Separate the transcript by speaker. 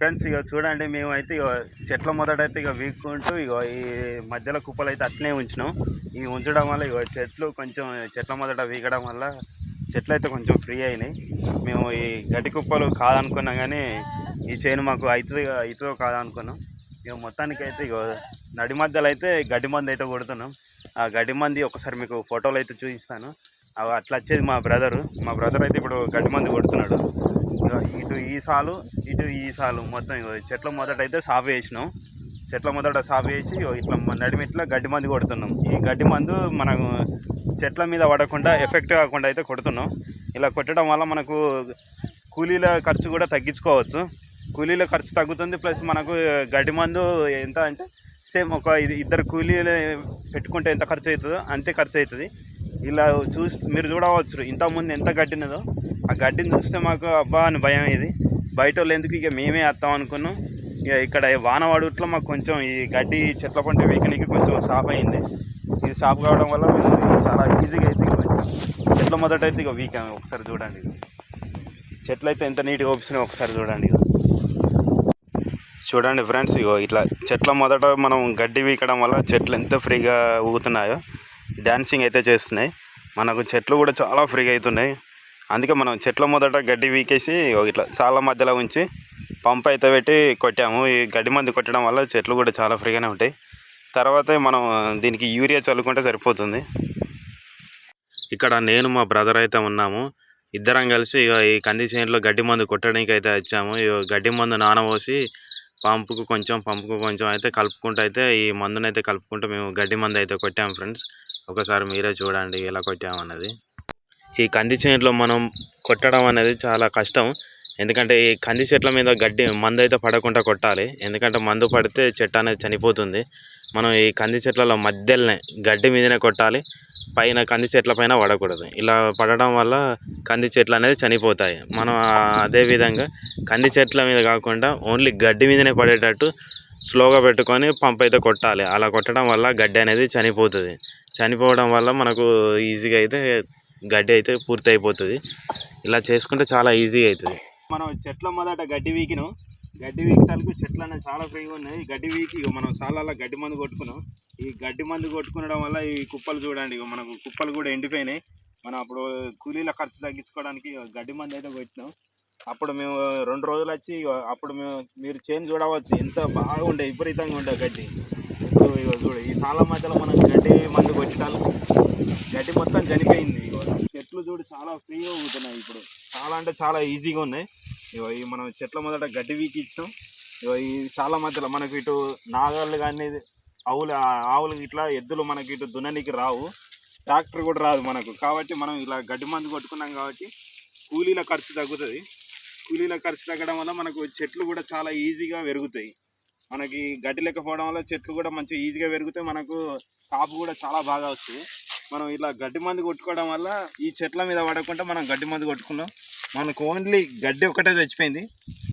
Speaker 1: Friends ఇక చూడండి మేమైతే ఇక చెట్ల మొదట అయితే ఇక వీక్కుంటూ ఇక ఈ మధ్యలో కుప్పలు అయితే అట్లనే ఉంచినాం. ఇవి ఉంచడం వల్ల ఇక చెట్లు కొంచెం చెట్ల మొదట వీగడం వల్ల చెట్లు అయితే కొంచెం ఫ్రీ అయినాయి. మేము ఈ గడ్డి కుప్పలు కాదనుకున్నాం కానీ ఈ చేను మాకు అవుతుంది అవుతుందో కాదనుకున్నాం. ఇక మొత్తానికి అయితే ఇక నడి మధ్యలో అయితే గడ్డి మంది అయితే కొడుతున్నాం. ఆ గడ్డి మంది ఒకసారి మీకు ఫోటోలు అయితే చూపిస్తాను. అట్లా వచ్చేది మా బ్రదరు. మా బ్రదర్ అయితే ఇప్పుడు గడ్డి మంది కొడుతున్నాడు. ఇటు ఈ సాలు ఇటు ఈ సాలు మొత్తం చెట్ల మొదట అయితే సాగు వేసినాం. చెట్ల మొదట సాఫ్ వేసి ఇట్లా నడిమిట్లా నడిమి ఇట్లా గడ్డి మందు కొడుతున్నాం. ఈ గడ్డి మందు మనం చెట్ల మీద పడకుండా ఎఫెక్ట్ కాకుండా అయితే కొడుతున్నాం. ఇలా కొట్టడం వల్ల మనకు కూలీల ఖర్చు కూడా తగ్గించుకోవచ్చు. కూలీల ఖర్చు తగ్గుతుంది ప్లస్ మనకు గడ్డి మందు ఎంత అంటే సేమ్ ఒక ఇద్దరు కూలీలు పెట్టుకుంటే ఎంత ఖర్చు అవుతుందో అంతే ఖర్చు అవుతుంది ఇలా చూసి మీరు చూడవచ్చు ఇంతకుముందు ఎంత గడ్డినదో ఆ గడ్డిని చూస్తే మాకు అబ్బా అని భయం ఇది. బయట వాళ్ళు ఎందుకు ఇక మేమే వేస్తాం అనుకున్నాం. ఇక ఇక్కడ వాన పడుట్లో మాకు కొంచెం ఈ గడ్డి చెట్ల పంట వేయడానికి కొంచెం సాఫ్ అయింది. ఇది సాఫ్ కావడం వల్ల చాలా ఈజీగా అయితే చెట్ల మొదట అయితే ఇక వీక్ ఒకసారి చూడండి చెట్లు అయితే ఎంత నీట్గా ఓపిస్తున్నాయి ఒకసారి చూడండి చూడండి ఫ్రెండ్స్ ఇగో ఇట్లా చెట్ల మొదట మనం గడ్డి వీకడం వల్ల చెట్లు ఎంత ఫ్రీగా ఊగుతున్నాయో. డ్యాన్సింగ్ అయితే చేస్తున్నాయి. మనకు చెట్లు కూడా చాలా ఫ్రీగా అవుతున్నాయి. అందుకే మనం చెట్ల మొదట గడ్డి వీకేసి ఇట్లా సాల మధ్యలో ఉంచి పంప్ అయితే పెట్టి కొట్టాము. ఈ గడ్డి మంది కొట్టడం వల్ల చెట్లు కూడా చాలా ఫ్రీగానే ఉంటాయి. తర్వాత మనం దీనికి యూరియా చల్లుకుంటే సరిపోతుంది. ఇక్కడ నేను మా బ్రదర్ అయితే ఉన్నాము. ఇద్దరం కలిసి ఇక ఈ కంది చేనులో గడ్డి మందు కొట్టడానికి అయితే వచ్చాము. ఇగో గడ్డి మందు నానబోసి పంపుకు కొంచెం పంపుకు కొంచెం అయితే కలుపుకుంటూ అయితే ఈ మందునైతే కలుపుకుంటూ మేము గడ్డి మందు అయితే కొట్టాము ఫ్రెండ్స్ ఒకసారి మీరే చూడండి ఎలా కొట్టామన్నది ఈ కంది చేనులో మనం కొట్టడం అనేది చాలా కష్టం. ఎందుకంటే ఈ కంది చెట్ల మీద గడ్డి మందు అయితే పడకుండా కొట్టాలి. ఎందుకంటే మందు పడితే చెట్టు అనేది చనిపోతుంది. మనం ఈ కంది చెట్లలో మధ్యలోనే గడ్డి మీదనే కొట్టాలి. పైన కంది చెట్ల పైన పడకూడదు. ఇలా పడడం వల్ల కంది చెట్లు అనేది చనిపోతాయి. మనం అదేవిధంగా అదే విధంగా కంది చెట్ల మీద కాకుండా ఓన్లీ గడ్డి మీదనే పడేటట్టు స్లోగా పెట్టుకొని పంప్ అయితే కొట్టాలి. అలా కొట్టడం వల్ల గడ్డి అనేది చనిపోతుంది. చనిపోవడం వల్ల మనకు ఈజీగా అయితే గడ్డి అయితే పూర్తి అయిపోతుంది ఇలా చేసుకుంటే చాలా ఈజీగా అవుతుంది. మనం చెట్ల మొదట గడ్డి వీకినాం. గడ్డి వీకటాలకు చెట్లు అనేవి చాలా ఫ్రీగా ఉన్నాయి. గడ్డి వీకి మనం చాలా గడ్డి మందు కొట్టుకున్నాం. ఈ గడ్డి మందు కొట్టుకునడం వల్ల ఈ కుప్పలు చూడండి ఇగో మనకు కుప్పలు కూడా ఎండిపోయినాయి. మనం అప్పుడు కూలీల ఖర్చు తగ్గించుకోవడానికి గడ్డి మందు అయితే కొట్టినాం. అప్పుడు మేము రెండు రోజులు వచ్చి అప్పుడు మేము మీరు చేను చూడవచ్చు. ఎంత బాగా ఉండే విపరీతంగా ఉండే గడ్డి. ఇప్పుడు ఇగో చూడు ఈ చాలా మధ్యలో మనం గడ్డి మందు గడ్డి మొత్తం చనిపోయింది. ఇగో చెట్లు చూడు చాలా ఫ్రీగా ఊగుతున్నాయి ఇప్పుడు. చాలా అంటే చాలా ఈజీగా ఉన్నాయి. ఇగో ఈ మనం చెట్ల మొదట గడ్డి వీకిచ్చినాం ఇగో ఈ చాలా మధ్యలో మనకి ఇటు నాగళ్ళు కానీ ఆవులు ఆవులు ఇట్లా ఎద్దులు మనకి ఇటు దున్ననికి రావు. ట్రాక్టర్ కూడా రాదు మనకు. కాబట్టి మనం ఇలా గడ్డి మందు కొట్టుకున్నాం కాబట్టి కూలీల ఖర్చు తగ్గుతుంది. కూలీల ఖర్చు తగ్గడం వల్ల మనకు చెట్లు కూడా చాలా ఈజీగా పెరుగుతాయి. మనకి గడ్డి లేకపోవడం వల్ల చెట్లు కూడా మంచిగా ఈజీగా పెరుగుతాయి. మనకు కాపు కూడా చాలా బాగా వస్తుంది. మనం ఇలా గడ్డి మందు కొట్టుకోవడం వల్ల ఈ చెట్ల మీద పడకుండా మనం గడ్డి మందు కొట్టుకున్నాం. మనకు ఓన్లీ గడ్డి ఒకటే చచ్చిపోయింది.